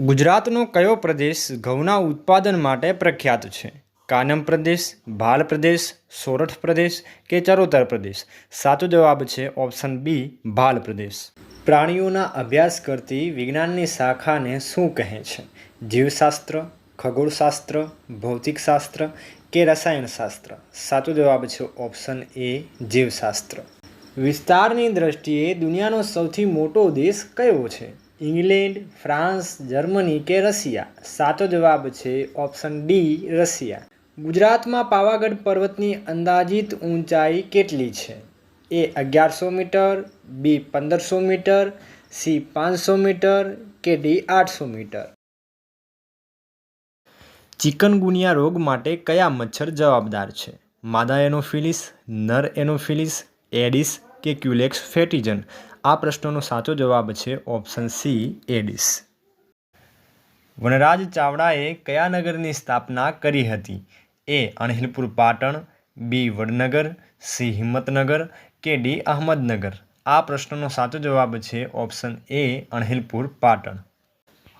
ગુજરાતનો કયો પ્રદેશ ઘઉંના ઉત્પાદન માટે પ્રખ્યાત છે? કાનમ પ્રદેશ, ભાલ પ્રદેશ, સોરઠ પ્રદેશ કે ચરોતર પ્રદેશ? સાચો જવાબ છે ઓપ્શન બી, ભાલ પ્રદેશ. પ્રાણીઓના અભ્યાસ કરતી વિજ્ઞાનની શાખાને શું કહે છે? જીવશાસ્ત્ર, ખગોળશાસ્ત્ર, ભૌતિકશાસ્ત્ર કે રસાયણશાસ્ત્ર? સાચો જવાબ છે ઓપ્શન એ, જીવશાસ્ત્ર. વિસ્તારની દ્રષ્ટિએ દુનિયાનો સૌથી મોટો દેશ કયો છે? ઇંગ્લેન્ડ, ફ્રાન્સ, જર્મની કે રશિયા? સાચો જવાબ છે ઓપ્શન ડી, રશિયા. ગુજરાતમાં પાવાગઢ પર્વતની અંદાજિત ઊંચાઈ કેટલી છે? એ અગિયારસો મીટર, બી પંદરસો મીટર, સી પાંચસો મીટર કે ડી આઠસો મીટર? ચિકનગુનિયા રોગ માટે કયા મચ્છર જવાબદાર છે? માદા એનોફિલિસ, નર એનોફિલિસ, એડિસ કે ક્યુલેક્સ ફેટિજન? આ પ્રશ્નનો સાચો જવાબ છે ઓપ્શન સી, એડિસ. વનરાજ ચાવડાએ કયા નગરની સ્થાપના કરી હતી? A, Anhilpur Patan, B, Vadnagar, C, Himmatnagar, કે, ડી, અહમદનગર? આ પ્રશ્નનો સાચો જવાબ છે ઓપ્શન એ, અણહિલપુર પાટણ.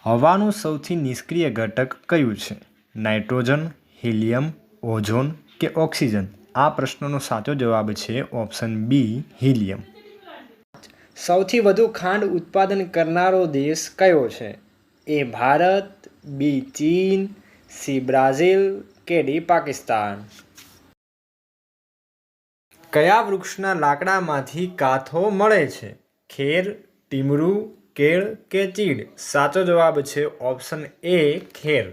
હવાનું સૌથી નિષ્ક્રિય ઘટક કયું છે? નાઇટ્રોજન, હિલિયમ, ઓઝોન કે ઓક્સિજન? આ પ્રશ્નનો સાચો જવાબ છે ઓપ્શન બી, હિલિયમ. સૌથી વધુ ખાંડ ઉત્પાદન કરનારો દેશ કયો છે? એ ભારત, બી ચીન, સી બ્રાઝિલ કે ડી પાકિસ્તાન? કયા વૃક્ષના લાકડામાંથી કાથો મળે છે? ખેર, ટીમરૂ, કેળ કે ચીડ? સાચો જવાબ છે ઓપ્શન એ ખેર.